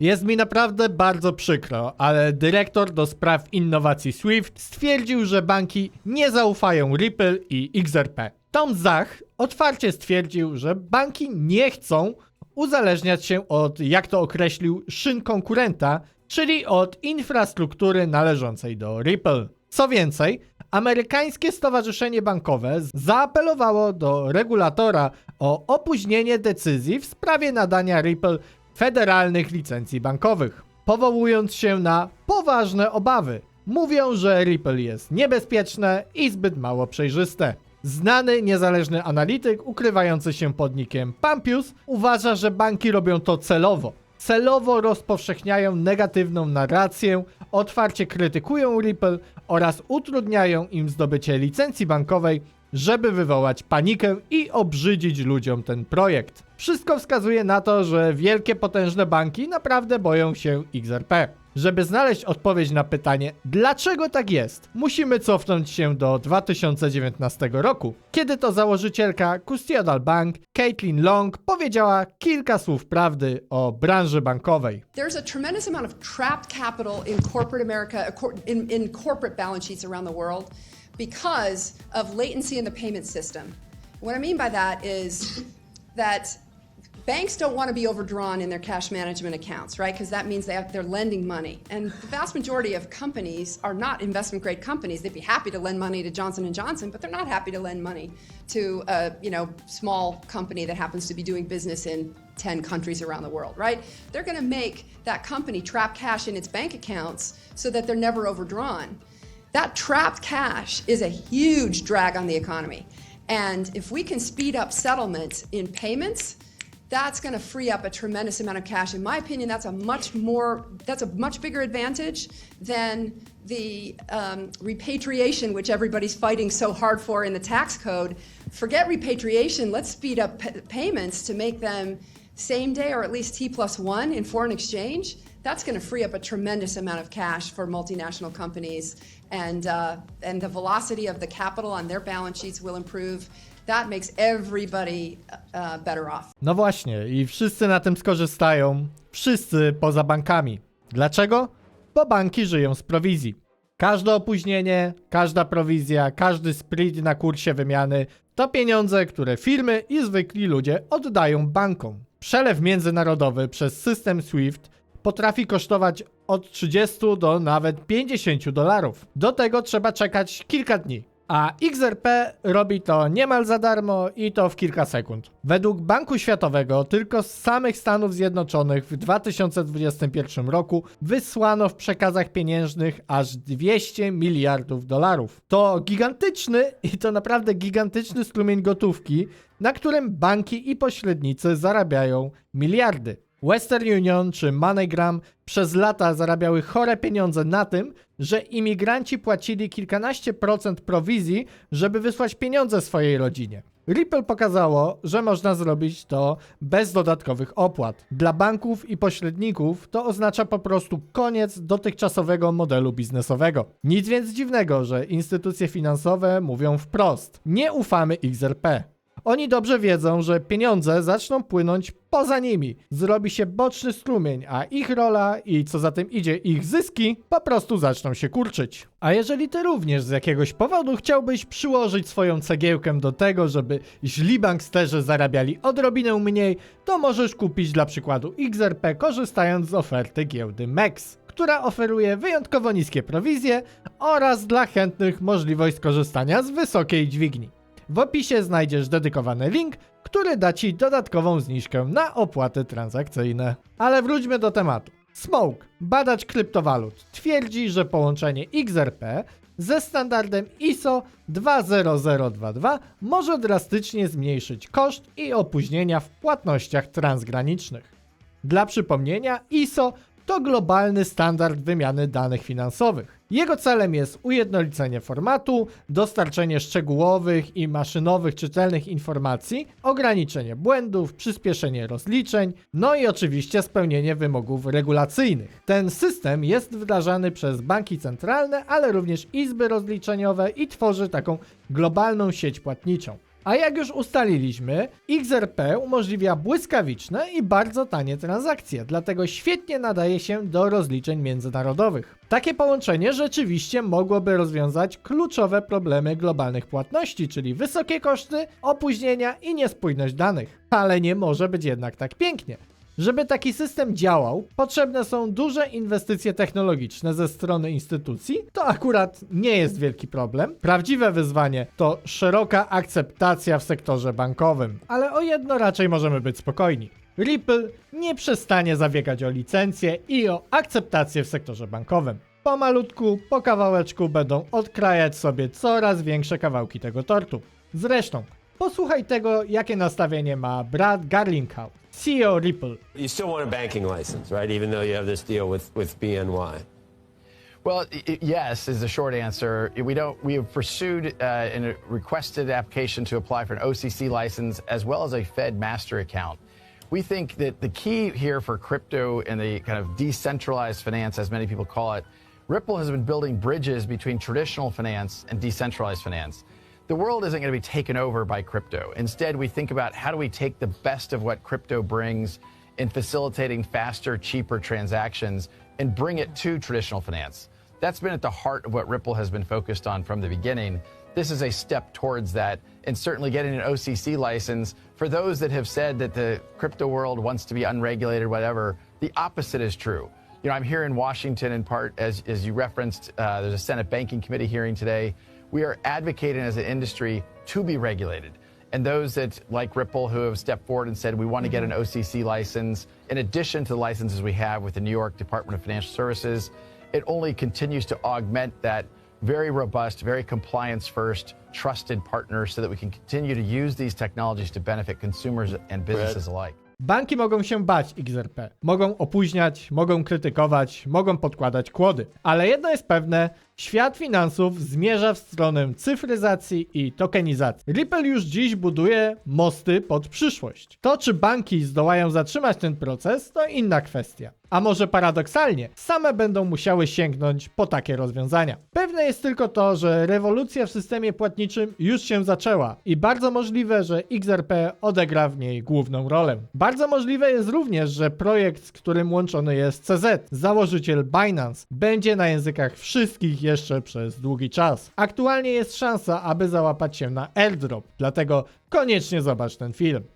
Jest mi naprawdę bardzo przykro, ale dyrektor do spraw innowacji Swift stwierdził, że banki nie zaufają Ripple i XRP. Tom Zach otwarcie stwierdził, że banki nie chcą uzależniać się od, jak to określił, szyn konkurenta, czyli od infrastruktury należącej do Ripple. Co więcej, amerykańskie stowarzyszenie bankowe zaapelowało do regulatora o opóźnienie decyzji w sprawie nadania Ripple federalnych licencji bankowych, powołując się na poważne obawy. Mówią, że Ripple jest niebezpieczne i zbyt mało przejrzyste. Znany niezależny analityk ukrywający się pod nickiem Pampius uważa, że banki robią to celowo. Celowo rozpowszechniają negatywną narrację, otwarcie krytykują Ripple oraz utrudniają im zdobycie licencji bankowej, żeby wywołać panikę i obrzydzić ludziom ten projekt. Wszystko wskazuje na to, że wielkie potężne banki naprawdę boją się XRP. Żeby znaleźć odpowiedź na pytanie, dlaczego tak jest, musimy cofnąć się do 2019 roku, kiedy to założycielka Custodial Bank, Caitlin Long, powiedziała kilka słów prawdy o branży bankowej. There's a tremendous amount of trapped capital in corporate America, in, in corporate balance sheets around the world because of latency in the payment system. What I mean by that is that banks don't want to be overdrawn in their cash management accounts, right? Because that means they have, they're lending money. And the vast majority of companies are not investment grade companies. They'd be happy to lend money to Johnson Johnson, but they're not happy to lend money to a you know small company that happens to be doing business in 10 countries around the world, right? They're going to make that company trap cash in its bank accounts so that they're never overdrawn. That trapped cash is a huge drag on the economy. And if we can speed up settlements in payments, that's going to free up a tremendous amount of cash. In my opinion, that's a much more, that's a much bigger advantage than the um, repatriation, which everybody's fighting so hard for in the tax code. Forget repatriation. Let's speed up pa- payments to make them same day or at least T plus one in foreign exchange. That's going to free up a tremendous amount of cash for multinational companies, and uh, and the velocity of the capital on their balance sheets will improve. That makes everybody uh, better off. No właśnie, i wszyscy na tym skorzystają, wszyscy poza bankami. Dlaczego? Bo banki żyją z prowizji. Każde opóźnienie, każda prowizja, każdy split na kursie wymiany to pieniądze, które firmy i zwykli ludzie oddają bankom. Przelew międzynarodowy przez system SWIFT potrafi kosztować od 30 do nawet 50 dolarów. Do tego trzeba czekać kilka dni. A XRP robi to niemal za darmo i to w kilka sekund. Według Banku Światowego tylko z samych Stanów Zjednoczonych w 2021 roku wysłano w przekazach pieniężnych aż 200 miliardów dolarów. To gigantyczny i to naprawdę gigantyczny strumień gotówki, na którym banki i pośrednicy zarabiają miliardy. Western Union czy MoneyGram przez lata zarabiały chore pieniądze na tym, że imigranci płacili kilkanaście procent prowizji, żeby wysłać pieniądze swojej rodzinie. Ripple pokazało, że można zrobić to bez dodatkowych opłat. Dla banków i pośredników to oznacza po prostu koniec dotychczasowego modelu biznesowego. Nic więc dziwnego, że instytucje finansowe mówią wprost: nie ufamy XRP. Oni dobrze wiedzą, że pieniądze zaczną płynąć poza nimi. Zrobi się boczny strumień, a ich rola i co za tym idzie ich zyski po prostu zaczną się kurczyć. A jeżeli ty również z jakiegoś powodu chciałbyś przyłożyć swoją cegiełkę do tego, żeby źli banksterzy zarabiali odrobinę mniej, to możesz kupić dla przykładu XRP korzystając z oferty giełdy MEX która oferuje wyjątkowo niskie prowizje oraz dla chętnych możliwość skorzystania z wysokiej dźwigni. W opisie znajdziesz dedykowany link, który da Ci dodatkową zniżkę na opłaty transakcyjne. Ale wróćmy do tematu. Smoke, badacz kryptowalut, twierdzi, że połączenie XRP ze standardem ISO 20022 może drastycznie zmniejszyć koszt i opóźnienia w płatnościach transgranicznych. Dla przypomnienia, ISO to globalny standard wymiany danych finansowych. Jego celem jest ujednolicenie formatu, dostarczenie szczegółowych i maszynowych czytelnych informacji, ograniczenie błędów, przyspieszenie rozliczeń, no i oczywiście spełnienie wymogów regulacyjnych. Ten system jest wdrażany przez banki centralne, ale również izby rozliczeniowe i tworzy taką globalną sieć płatniczą. A jak już ustaliliśmy, XRP umożliwia błyskawiczne i bardzo tanie transakcje, dlatego świetnie nadaje się do rozliczeń międzynarodowych. Takie połączenie rzeczywiście mogłoby rozwiązać kluczowe problemy globalnych płatności, czyli wysokie koszty, opóźnienia i niespójność danych. Ale nie może być jednak tak pięknie. Żeby taki system działał, potrzebne są duże inwestycje technologiczne ze strony instytucji. To akurat nie jest wielki problem. Prawdziwe wyzwanie to szeroka akceptacja w sektorze bankowym, ale o jedno raczej możemy być spokojni. Ripple nie przestanie zabiegać o licencje i o akceptację w sektorze bankowym. Pomalutku, po kawałeczku będą odkrajać sobie coraz większe kawałki tego tortu. Zresztą, posłuchaj tego, jakie nastawienie ma Brad Garlinghouse, CEO Ripple. You still want a banking license, right? Even though you have this deal with, with BNY. Well, i- i- yes is the short answer. We don't. We have pursued uh, and requested application to apply for an OCC license as well as a Fed master account. We think that the key here for crypto and the kind of decentralized finance, as many people call it, Ripple has been building bridges between traditional finance and decentralized finance. The world isn't going to be taken over by crypto. Instead, we think about how do we take the best of what crypto brings in facilitating faster, cheaper transactions and bring it to traditional finance. That's been at the heart of what Ripple has been focused on from the beginning. This is a step towards that, and certainly getting an OCC license for those that have said that the crypto world wants to be unregulated, whatever. The opposite is true. You know, I'm here in Washington in part, as, as you referenced, uh, there's a Senate Banking Committee hearing today. We are advocating as an industry to be regulated. And those that, like Ripple, who have stepped forward and said, we want to get an OCC license, in addition to the licenses we have with the New York Department of Financial Services, it only continues to augment that very robust, very compliance first, trusted partner so that we can continue to use these technologies to benefit consumers and businesses alike. Banki mogą się bać XRP, mogą opóźniać, mogą krytykować, mogą podkładać kłody. Ale jedno jest pewne, świat finansów zmierza w stronę cyfryzacji i tokenizacji. Ripple już dziś buduje mosty pod przyszłość. To, czy banki zdołają zatrzymać ten proces, to inna kwestia. A może paradoksalnie, same będą musiały sięgnąć po takie rozwiązania. Pewne jest tylko to, że rewolucja w systemie płatniczym już się zaczęła i bardzo możliwe, że XRP odegra w niej główną rolę. Bardzo możliwe jest również, że projekt, z którym łączony jest CZ, założyciel Binance, będzie na językach wszystkich jeszcze przez długi czas. Aktualnie jest szansa, aby załapać się na airdrop, dlatego koniecznie zobacz ten film.